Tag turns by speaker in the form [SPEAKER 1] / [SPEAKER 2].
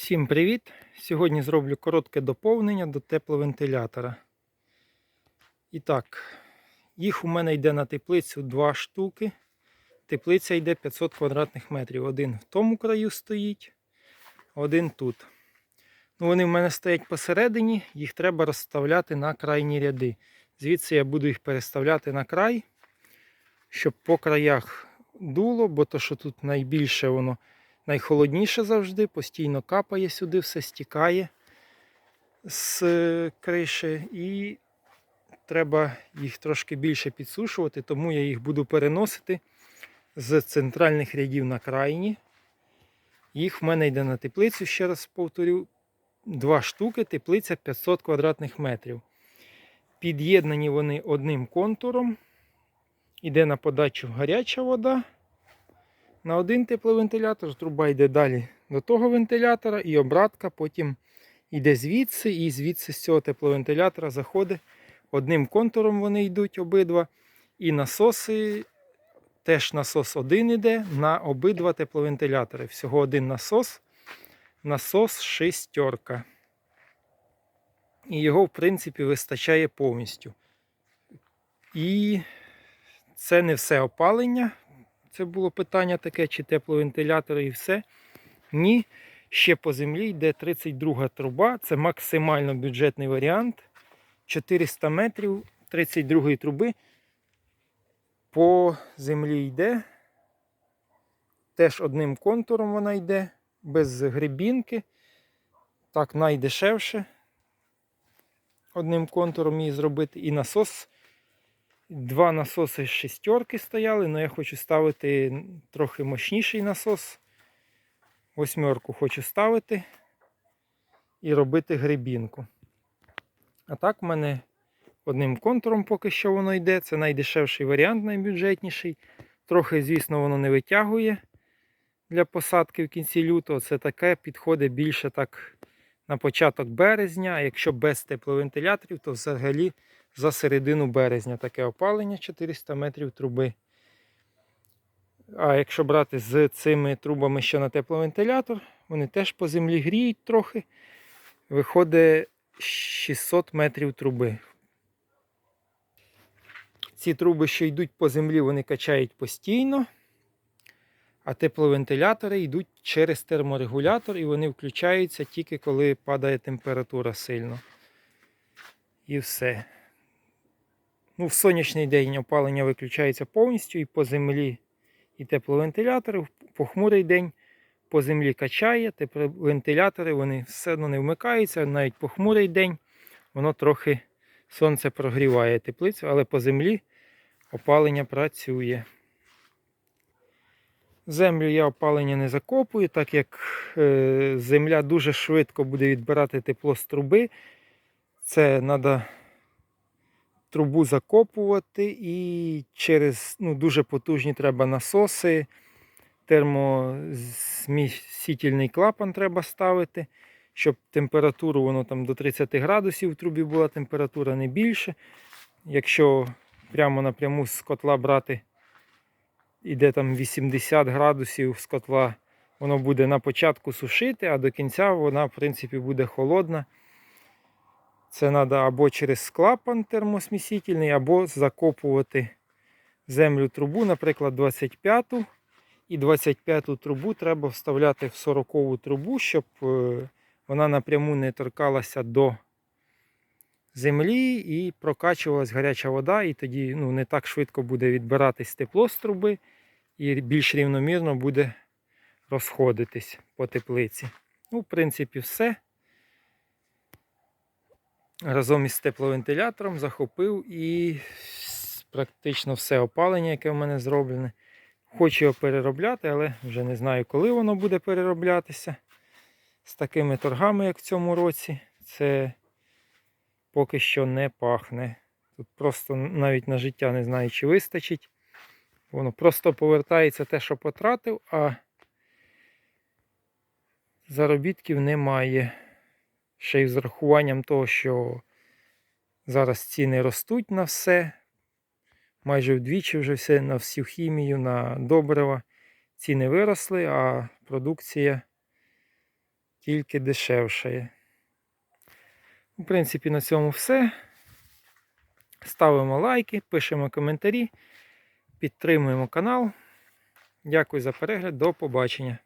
[SPEAKER 1] Всім привіт! Сьогодні зроблю коротке доповнення до тепловентилятора. І так, їх у мене йде на теплицю два штуки. Теплиця йде 500 квадратних метрів. Один в тому краю стоїть, один тут. Ну, Вони в мене стоять посередині, їх треба розставляти на крайні ряди. Звідси я буду їх переставляти на край, щоб по краях дуло, бо то, що тут найбільше воно найхолодніше завжди, постійно капає сюди, все стікає з криші і треба їх трошки більше підсушувати, тому я їх буду переносити з центральних рядів на крайні. Їх в мене йде на теплицю, ще раз повторю, два штуки, теплиця 500 квадратних метрів. Під'єднані вони одним контуром. Іде на подачу гаряча вода на один тепловентилятор, труба йде далі до того вентилятора і обратка потім йде звідси, і звідси з цього тепловентилятора заходить. Одним контуром вони йдуть обидва. І насоси, теж насос один йде на обидва тепловентилятори. Всього один насос, насос шестерка. І його, в принципі, вистачає повністю. І це не все опалення. Це було питання таке, чи тепловентилятори і все. Ні. Ще по землі йде 32 труба. Це максимально бюджетний варіант. 400 метрів 32 труби. По землі йде. Теж одним контуром вона йде, без грибінки. Так, найдешевше. Одним контуром її зробити. І насос Два насоси з шестерки стояли, але я хочу ставити трохи мощніший насос. Восьмерку хочу ставити і робити грибінку. А так в мене одним контуром поки що воно йде. Це найдешевший варіант, найбюджетніший. Трохи, звісно, воно не витягує для посадки в кінці лютого. Це таке підходить більше так на початок березня. А якщо без тепловентиляторів, то взагалі за середину березня таке опалення 400 метрів труби. А якщо брати з цими трубами ще на тепловентилятор, вони теж по землі гріють трохи. Виходить 600 метрів труби. Ці труби, що йдуть по землі, вони качають постійно. А тепловентилятори йдуть через терморегулятор і вони включаються тільки коли падає температура сильно. І все. Ну, В сонячний день опалення виключається повністю і по землі і тепловентилятори, в похмурий день по землі качає, тепловентилятори вони все одно не вмикаються, навіть похмурий день воно трохи сонце прогріває теплицю, але по землі опалення працює. Землю я опалення не закопую, так як е, земля дуже швидко буде відбирати тепло з труби. Це треба трубу закопувати і через ну, дуже потужні треба насоси, термосмісительний клапан треба ставити, щоб температуру воно там до 30 градусів в трубі була температура не більше. Якщо прямо напряму з котла брати, іде там 80 градусів з котла, воно буде на початку сушити, а до кінця вона, в принципі, буде холодна. Це треба або через клапан термосмісительний, або закопувати землю трубу, наприклад, 25-ту. І 25-ту трубу треба вставляти в 40-ту трубу, щоб е, вона напряму не торкалася до землі і прокачувалась гаряча вода, і тоді ну, не так швидко буде відбиратись тепло з труби і більш рівномірно буде розходитись по теплиці. Ну, в принципі, все разом із тепловентилятором захопив і практично все опалення, яке в мене зроблене. Хочу його переробляти, але вже не знаю, коли воно буде перероблятися. З такими торгами, як в цьому році, це поки що не пахне. Тут просто навіть на життя не знаю, чи вистачить. Воно просто повертається те, що потратив, а заробітків немає. Ще й з рахуванням того, що зараз ціни ростуть на все. Майже вдвічі вже все на всю хімію, на добрива. Ціни виросли, а продукція тільки дешевшає. В принципі, на цьому все. Ставимо лайки, пишемо коментарі, підтримуємо канал. Дякую за перегляд. До побачення.